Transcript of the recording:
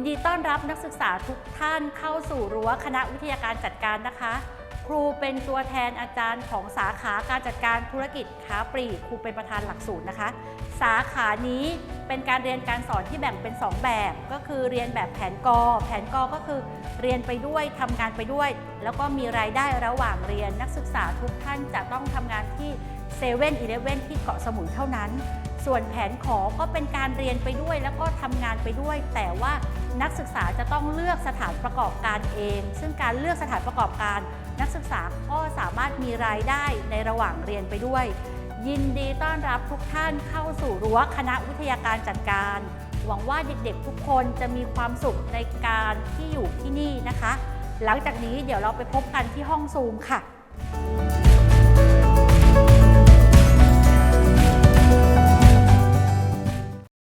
ยินดีต้อนรับนักศึกษาทุกท่านเข้าสู่รั้วคณะวิทยาการจัดการนะคะ ครูเป็นตัวแทนอาจารย์ของสาขาการจัดการธุรกิจค้าปลีกครูเป็นประธานหลักสูตรนะคะ สาขานี้เป็นการเรียนการสอนที่แบ่งเป็น 2 แบบ ก็คือเรียนแบบแผนกอแผนกอก็คือเรียนไปด้วยทำงานไปด้วย แล้วก็มีรายได้ระหว่างเรียนนักศึกษาทุกท่านจะต้องทำงานที่เซเว่นอีเลฟเว่นที่เกาะสมุยเท่านั้น ส่วนแผนขอก็เป็นการเรียนไปด้วยแล้วก็ทำงานไปด้วย แต่ว่านักศึกษาจะต้องเลือกสถานประกอบการเอง ซึ่งการเลือกสถานประกอบการ นักศึกษาก็สามารถมีรายได้ในระหว่างเรียนไปด้วย ยินดีต้อนรับทุกท่านเข้าสู่รั้วคณะวิทยาการจัดการ หวังว่าเด็กๆ ทุกคนจะมีความสุขในการที่อยู่ที่นี่นะคะ หลังจากนี้เดี๋ยวเราไปพบกันที่ห้องซูมค่ะ